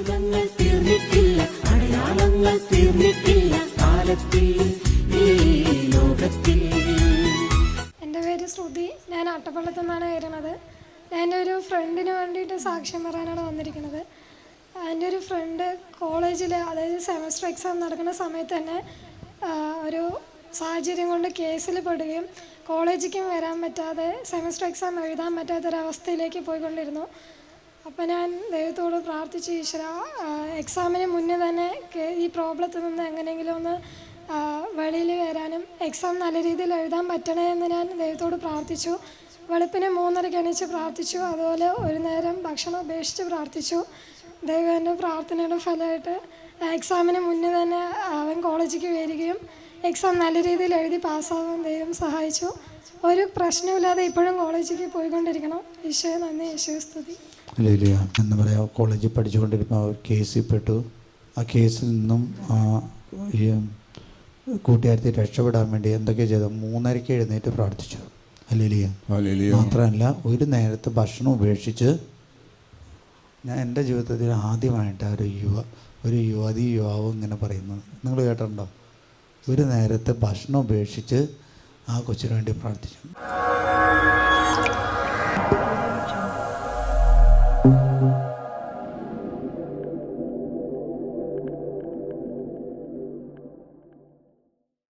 അത്ഭുതങ്ങൾ എന്റെ പേര് ശ്രുതി ഞാൻ അട്ടപ്പള്ളത്തു നിന്നാണ് വരുന്നത്. ഞാൻ എന്റെ ഒരു ഫ്രണ്ടിന് വേണ്ടിയിട്ട് സാക്ഷ്യം പറയാനാണ് വന്നിരിക്കുന്നത്. എന്റെ ഒരു ഫ്രണ്ട് കോളേജിൽ അതായത് സെമസ്റ്റർ എക്സാം നടക്കുന്ന സമയത്ത് തന്നെ ഒരു സാഹചര്യം കൊണ്ട് കേസിൽ പെടുകയും കോളേജിലേക്കും വരാൻ പറ്റാതെ സെമസ്റ്റർ എക്സാം എഴുതാൻ പറ്റാത്തൊരവസ്ഥയിലേക്ക് പോയിക്കൊണ്ടിരുന്നു. അപ്പോൾ ഞാൻ ദൈവത്തോട് പ്രാർത്ഥിച്ച് ഈശ്വര എക്സാമിന് മുന്നേ തന്നെ ഈ പ്രോബ്ലത്തിൽ നിന്ന് എങ്ങനെയെങ്കിലും ഒന്ന് വെളിയിൽ വരാനും എക്സാം നല്ല രീതിയിൽ എഴുതാൻ പറ്റണേ എന്ന് ഞാൻ ദൈവത്തോട് പ്രാർത്ഥിച്ചു. വെളുപ്പിന് മൂന്നരയ്ക്ക് എണീച്ച് പ്രാർത്ഥിച്ചു. അതുപോലെ ഒരു നേരം ഭക്ഷണം ഉപേക്ഷിച്ച് പ്രാർത്ഥിച്ചു. ദൈവം എന്റെ പ്രാർത്ഥനയുടെ ഫലമായിട്ട് എക്സാമിന് മുന്നേ തന്നെ അവൻ കോളേജിലേക്ക് വരികയും എക്സാം നല്ല രീതിയിൽ എഴുതി പാസ്സാവാൻ ദൈവം സഹായിച്ചു. ഒരു പ്രശ്നമില്ലാതെ ഇപ്പോഴും കോളേജിലേക്ക് പോയിക്കൊണ്ടിരിക്കണം. ഈശോ നന്ദി യേശോ സ്തുതി. ലിലിയ എന്ന് പറയാം. കോളേജിൽ പഠിച്ചുകൊണ്ടിരിക്കുമ്പോൾ കേസിൽ പെട്ടു. ആ കേസിൽ നിന്നും ആ, ഈ കൂട്ടുകാരത്തി രക്ഷപ്പെടാൻ വേണ്ടി എന്തൊക്കെ ചെയ്തു? മൂന്നരയ്ക്ക് എഴുന്നേറ്റ് പ്രാർത്ഥിച്ചു. അല്ലേലിയ. മാത്രമല്ല ഒരു നേരത്തെ ഭക്ഷണം ഉപേക്ഷിച്ച് ഞാൻ എന്റെ ജീവിതത്തിൽ ആദ്യമായിട്ട് ഒരു യുവ ഒരു യുവതി യുവാവ് ഇങ്ങനെ പറയുന്നത് നിങ്ങൾ കേട്ടിട്ടുണ്ടോ? ഒരു നേരത്തെ ഭക്ഷണം ഉപേക്ഷിച്ച് ആ കൊച്ചിന് വേണ്ടി പ്രാർത്ഥിച്ചു. Thank you.